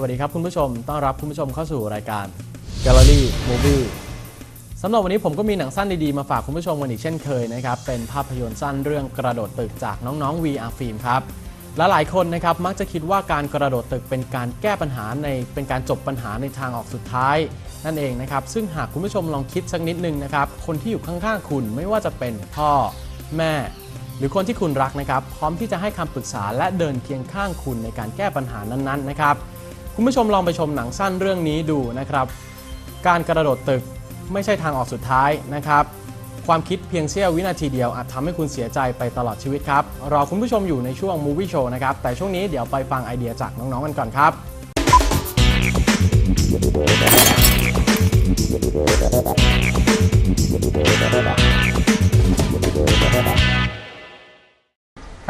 วัสดีครับคุณผู้ชม ต้อนรับคุณผู้ชมเข้าสู่รายการ Gallery Movie สำหรับวันนี้ผมก็มีหนังสั้นดีๆ มาฝากคุณผู้ชมกันอีกเช่นเคยนะครับ เป็นภาพยนตร์สั้นเรื่องกระโดดตึกจากน้องๆ VR Film ครับ และหลายคนนะครับมักจะคิดว่าการกระโดดตึกเป็นการแก้ปัญหาในเป็นการจบปัญหาในทางออกสุดท้าย นั่นเองนะครับ ซึ่งหากคุณผู้ชมลองคิดสักนิดนึงนะครับ คนที่อยู่ข้างๆคุณไม่ว่าจะเป็นพ่อ แม่ หรือคนที่คุณรักนะครับ พร้อมที่จะให้คำปรึกษาและเดินเคียงข้างคุณในการแก้ปัญหานั้นๆนะครับ คุณผู้ชมลองไปชมหนังสั้นเรื่องนี้ดูนะครับ การกระโดดตึกไม่ใช่ทางออกสุดท้ายนะครับ ความคิดเพียงเสี้ยววินาทีเดียวอาจทำให้คุณเสียใจไปตลอดชีวิตครับ รอคุณผู้ชมอยู่ในช่วง Movie Show นะครับ แต่ช่วงนี้เดี๋ยวไปฟังไอเดียจากน้องๆกันก่อนครับ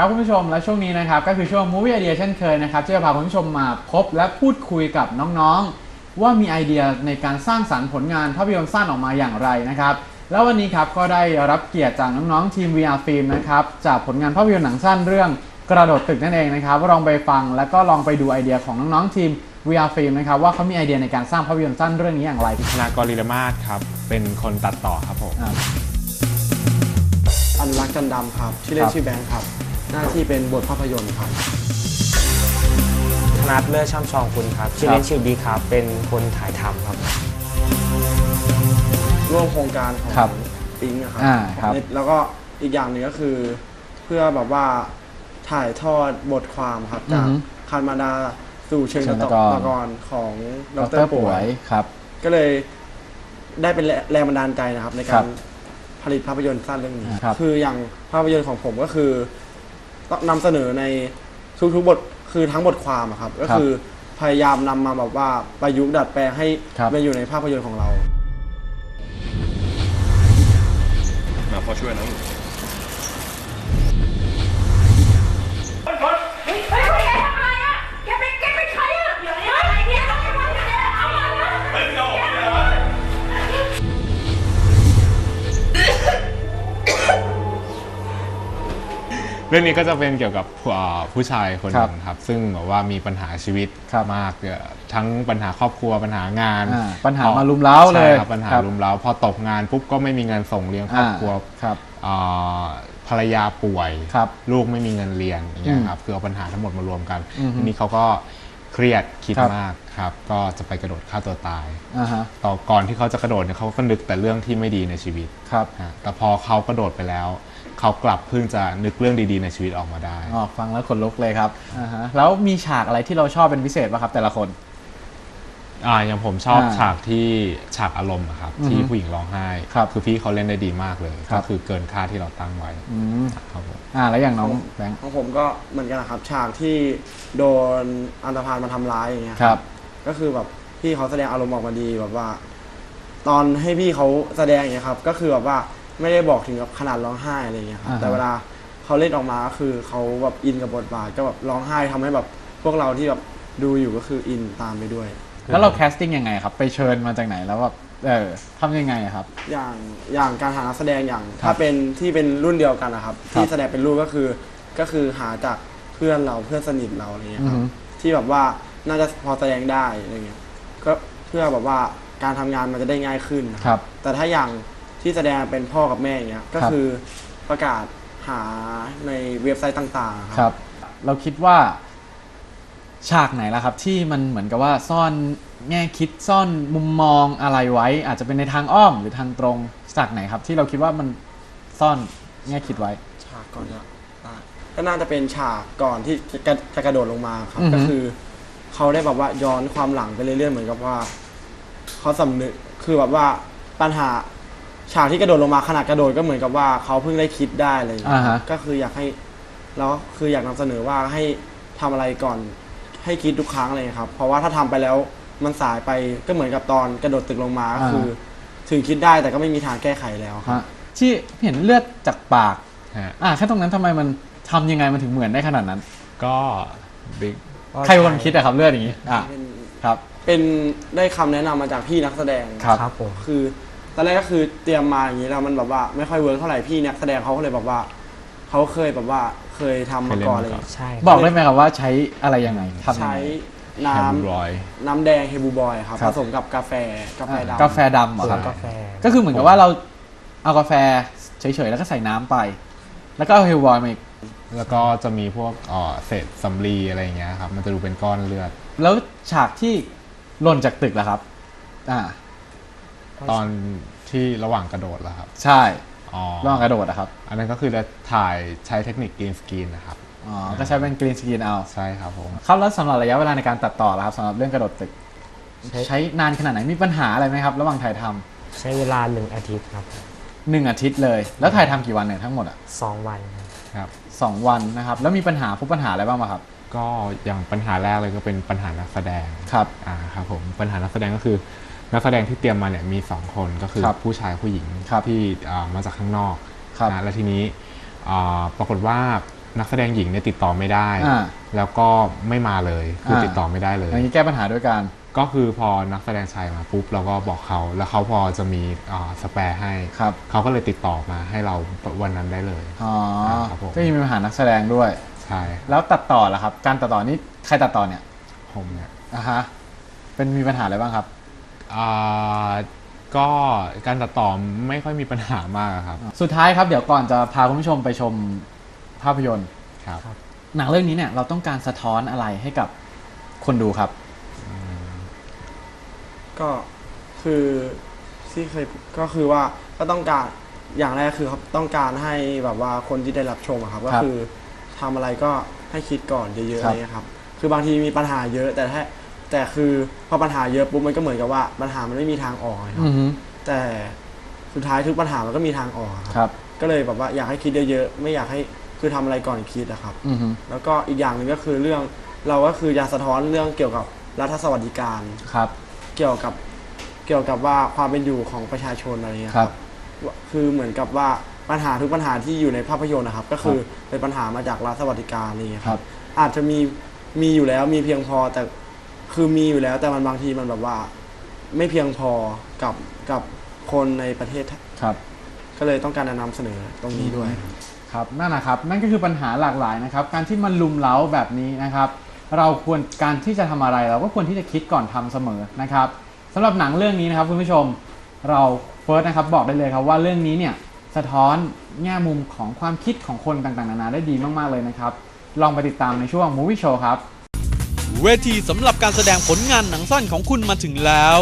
ครับคุณผู้ชมและช่วงนี้นะครับก็คือช่วง Movie Idea เช่นเคยนะครับที่จะพาคุณผู้ชมมาพบและพูดคุยกับน้องๆ ว่ามีไอเดียในการสร้างสรรค์ผลงานภาพยนตร์สั้นออกมาอย่างไรนะครับแล้ววันนี้ครับก็ได้รับเกียรติจากน้องๆทีม VR Film นะครับจากผลงานภาพยนตร์หนังสั้นเรื่องกระโดดตึกนั่นเองนะครับลองไปฟังแล้วก็ลองไปดูไอเดียของน้องๆทีม VR Film นะครับว่าเขามีไอเดียในการสร้างภาพยนตร์สั้นเรื่องนี้อย่างไรธนากรลีลมาศครับเป็นคนตัดต่อครับผมอ่าอนุรักษ์จันดำครับชื่อเล่คนรับชื่อแบงค์ครับ หน้าที่เป็นบทภาพยนตร์ครับ ธนัทเลิศช่ำชองคุณครับ ชื่อเล่นชื่อบีครับ เป็นคนถ่ายทำครับ ร่วมโครงการของครับปิงอะครับอ่าครับ แล้วก็อีกอย่างหนึ่งก็คือ เพื่อแบบว่าถ่ายทอดบทความครับจากอือฮึคารมาดาสู่เชิงเชิงตะตะกอนตะกอนของดดรรป่ป่ววย ยครับ ก็เลยได้เป็นแรงบันดาลใจนะครับ ในครัการบผลิตภาพยนตร์สั้นเรื่องนี้ ครับ คืออย่างภาพยนตร์ของผมก็คือต้อง นำเสนอในทุกๆบทคือทั้งบทความอะครับ ก็คือพยายามนำมาแบบว่าประยุกต์ดัดแปลงให้ครับ มาอยู่ในภาพยนตร์ของเรา มาพอช่วยนะ เฮ้ยเฮ้ย เรื่องนี้ก็จะเป็นเกี่ยวกับผู้อ่าผู้ชายคนหครับนึ่งครับ ซึ่งแบบว่ามีปัญหาชีวิตครับมากเอ่อทั้งปัญหาครอบครัวปัญหางานอ่าปัญหาพอมารุมเร้าเลยใช่ครับปัญหาครับรุมเร้าพอตกงานปุ๊บก็ไม่มีเงินส่งเลี้ยงครอบครัวครับอ่าภรรยาป่วยครับลูกไม่มีเงินเรียนอย่างเงี้อืยมครับคือเอาปัญหาทั้งหมดมารวมกันอือฮึทีนี้เขาก็เครียดคิดครับมากครับ ก็จะไปกระโดดฆ่าตัวตายอ่าฮะต่อก่อนที่เขาจะกระโดดเนี่ยเขาก็นึกแต่เรื่องที่ไม่ดีในชีวิตครับฮะแต่พอเขากระโดดไปแล้ว เขากลับเพิ่งจะนึกเรื่องดีๆในชีวิตออกมาได้ อ๋อฟังแล้วขนลุกเลยครับอ่าฮะแล้วมีฉากอะไรที่เราชอบเป็นพิเศษป่ะครับ แต่ละคน อ่าอย่างผมชอบอ่าฉากที่ฉากอารมณ์อะครับอือฮึที่ผู้หญิงร้องไห้ครับอพี่เขาเล่นได้ดีมากเลยครัก็บ คือเกินค่าที่เราตั้งไว้อืมครับผม อ่าแล้วอย่างน้องแบงค์ของผมก็เหมือนกันนะครับฉากที่โดนอันธพาลมาทำร้ายอย่างเงี้ยครับ ก็คือแบบพี่เขาแสดงอารมณ์ออกมาดีแบบว่า ตอนให้พี่เขาแสดงอย่างเงี้ยครับ ก็คือแบบว่า ไม่ได้บอกถึงกับขนาดร้องไห้อะไรอย่างเงี้ยครับอ่าฮะแต่เวลาเขาเล่นออกมาก็คือเขาแบบอินกับบทบาทก็แบบร้องไห้ทำให้แบบพวกเราที่แบบดูอยู่ก็คืออินตามไปด้วย แล้วเราแคสติ้งยังไงครับ ไปเชิญมาจากไหนแล้วแบบเออทำยังไงอะครับ อย่างอย่างการหานักแสดงอย่างครับถ้าเป็นที่เป็นรุ่นเดียวกันนะครับครับที่แสดงเป็นรุ่นก็คือก็คือหาจากเพื่อนเราเพื่อนสนิทเราอะไรเงี้ยครับอือฮึ ที่แบบว่าน่าจะพอแสดงได้อะไรเงี้ยก็เพื่อแบบว่าการทำงานมันจะได้ง่ายขึ้นนะครับ แต่ถ้าอย่าง ที่แสดงเป็นพ่อกับแม่อย่างเงี้ยก็ครับคือประกาศหาในเว็บไซต์ต่างๆ ครับ เราคิดว่าฉากไหนล่ะครับ ที่มันเหมือนกับว่าซ่อนแง่คิดซ่อนมุมมองอะไรไว้ อาจจะเป็นในทางอ้อมหรือทางตรงฉากไหนครับ ที่เราคิดว่ามันซ่อนแง่คิดไว้ ฉากก่อนจะอะก็น่าจะเป็นฉากก่อนที่จะกระจะกระโดดลงมาครับอือฮึก็คือ เขาได้แบบว่าย้อนความหลังไปเรื่อยๆเหมือนกับว่าเขาสำนึกคือแบบว่าปัญหา ฉากที่กระโดดลงมาขนาดกระโดดก็เหมือนกับว่าเขาเพิ่งได้คิดได้อะไรอย่างเงี้อ่ายฮะ ก็คืออยากให้แล้วคืออยากนำเสนอว่าให้ทำอะไรก่อนให้คิดทุกครั้งเลยครับ เพราะว่าถ้าทำไปแล้วมันสายไปก็เหมือนกับตอนกระโดดตึกลงมาก็คือ ถึงคิดได้แต่ก็ไม่มีทางแก้ไขแล้วครับ ฮะที่เห็นเลือดจากปาก ฮะอ่าแค่ตรงนั้นทำไมมันทำยังไงมันถึงเหมือนได้ขนาดนั้น ก็บิ๊กใครเป็นคนคิดอะครับเลือดอย่างนี้อ่าเป็นครับ เป็นได้คำแนะนำมาจากพี่นักแสดง ครับ ครับผม คือ ตอนแรกก็คือเตรียมมาอย่างนี้แล้วมันแบบว่าไม่ค่อยเวิร์กเท่าไหร่พี่นักแสดงเขาก็เลยแบบว่าเขาเคยแบบว่าเคยทำมาก่อนอะไรอย่างเลย ใช่บอกได้ไหมครับว่าใช้อะไรยังไงทำยังใช้ไง น้แฮมบรอยำน้ำแดงเฮบูบอยครับ ครัผบสมกับกาแฟกาแฟดำ กาแฟดำเหรอครับ กาแฟ ก็คือเหมือนกับว่าเราเอากาแฟเฉยๆ แล้วก็ใส่น้ำไป แล้วก็เอาเฮลบอยมาอีกแล้วก็จะมีพวกเอ่อเศษสำลีอะไรอย่างเงี้ยครับ มันจะดูเป็นก้อนเลือด แล้วฉากที่หล่นจากตึกล่ะครับ อ่า ตอนที่ระหว่างกระโดดแล้วครับใช่อ๋อระหว่างกระโดดนะครับ อันนั้นก็คือจะถ่ายใช้เทคนิคกรีนสกรีนนะครับอ๋อก็ใช้เป็นกรีนสกรีนเอาใช่ครับผมครับแล้วสำหรับระยะเวลาในการตัดต่อล่ะครับสำหรับเรื่องกระโดดตึกใช้ใช้นานขนาดไหนมีปัญหาอะไรไหมครับ ระหว่างถ่ายทำใช้เวลาหนึ่งอาทิตย์ครับหนึ่งอาทิตย์เลย แล้วถ่ายทำกี่วันเนี่ยทั้งหมดอะสองวันครับครับสองวันนะครับ แล้วมีปัญหาพบปัญหาอะไรบ้างไหมครับ ก็อย่างปัญหาแรกเลยก็เป็นปัญหานักแสดงครับอ่าครับผมปัญหานักแสดงก็คือ นักแสดงที่เตรียมมาเนี่ยมีสองคนก็คือครับผู้ชายผู้หญิงครับที่อ่ามาจากข้างนอกครับนะแล้วทีนี้อ่าปรากฏว่านักแสดงหญิงเนี่ยติดต่อไม่ได้อ่าแล้วก็ไม่มาเลยคืออาติดต่อไม่ได้เลยอย่างนี้แก้ปัญหาด้วยการก็คือพอนักแสดงชายมาปุ๊บเราก็บอกเขา แล้วเขาพอจะมีอ่าสแปร์ให้ครับเขาก็เลยติดต่อมาให้เราวันนั้นได้เลยอ๋อครับผมก็ยังมีปัญหานักแสดงด้วยใช่แล้วตัดต่อล่ะครับ การตัดต่อนี่ใครตัดต่อเนี่ยผมเนี่ยอะฮะเป็นมีปัญหาอะไรบ้างครับอ่า ก็การตัดต่อไม่ค่อยมีปัญหามากอะครับ สุดท้ายครับเดี๋ยวก่อนจะพาคุณผู้ชมไปชมภาพยนตร์ครับหนังเรื่องนี้เนี่ยเราต้องการสะท้อนอะไรให้กับคนดูครับ ก็คือที่เคยก็คือว่าก็ต้องการอย่างแรกคือเขาต้องการให้แบบว่าคนที่ได้รับชมอะครับ ก็ครับคือทำอะไรก็ให้คิดก่อนเยอะๆครัอะบไรเงี้ยครับ คือบางทีมีปัญหาเยอะแต่ถ้า แต่คือพอปัญหาเยอะปุ๊บมันก็เหมือนกับว่าปัญหามันไม่มีทางออกอะครับอือฮึแต่สุดท้ายทุกปัญหามันก็มีทางออกอะครับครับ ก็เลยแบบว่าอยากให้คิดเยอะๆไม่อยากให้คือทำอะไรก่อนคิดอะครับอือฮึแล้วก็อีกอย่างหนึ่งก็คือเรื่องเราก็คืออยากสะท้อนเรื่องเกี่ยวกับรัฐสวัสดิการครับ เกี่ยวกับเกี่ยวกับว่าความเป็นอยู่ของประชาชนอะไรเงี้ยครับว่าคือเหมือนกับว่าปัญหาทุกปัญหาที่อยู่ในภาพยนตร์นะครับ ก็คือเป็นปัญหามาจากรัฐสวัสดิการอะไรเงี้ยครับ อาจจะมีมีอยู่แล้วมีเพียงพอแต่ คือมีอยู่แล้วแต่มันบางทีมันแบบว่า ไม่เพียงพอกับกับคนในประเทศ ครับ ก็เลยต้องการจะนำเสนอตรงนี้ด้วยครับครับนั่นนะครับนั่นก็คือปัญหาหลากหลายนะครับ การที่มันลุมเล้าแบบนี้นะครับ เราควรการที่จะทำอะไรเราก็ควรที่จะคิดก่อนทำเสมอนะครับสำหรับหนังเรื่องนี้นะครับคุณผู้ชมเราเฟิร์สนะครับบอกได้เลยครับว่าเรื่องนี้เนี่ยสะท้อนแง่มุมของความคิดของคนต่างๆนานาได้ดีมากๆเลยนะครับ ลองไปติดตามในช่วง Movie Show ครับ เวทีสำหรับการแสดงผลงานหนังสั้นของคุณมาถึงแล้ว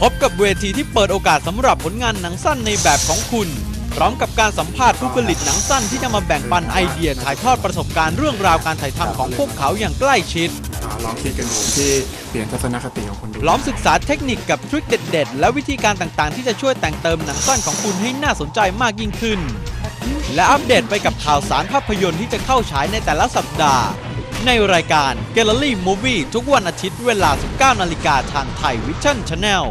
พบกับเวทีที่เปิดโอกาสสำหรับผลงานหนังสั้นในแบบของคุณ พร้อมกับการสัมภาษณ์ผู้ผลิตหนังสั้นที่จะมาแบ่งปันไอเดียถ่ายทอดประสบการณ์เรื่องราวการถ่ายทำของพวกเขาอย่างใกล้ชิดอ่าลองคิดกันดูที่เปลี่ยนทัศนคติของคนดูพร้อมศึกษาเทคนิคกับทริคเด็ด ๆ และวิธีการต่างๆ ที่จะช่วยแต่งเติมหนังสั้นของคุณให้น่าสนใจมากยิ่งขึ้น และอัปเดตไปกับข่าวสารภาพยนตร์ที่จะเข้าฉายในแต่ละสัปดาห์ ในรายการ Gallery Movie ทุกวันอาทิตย์เวลา 19นาฬิกาทางไทยวิชั่นชาแนล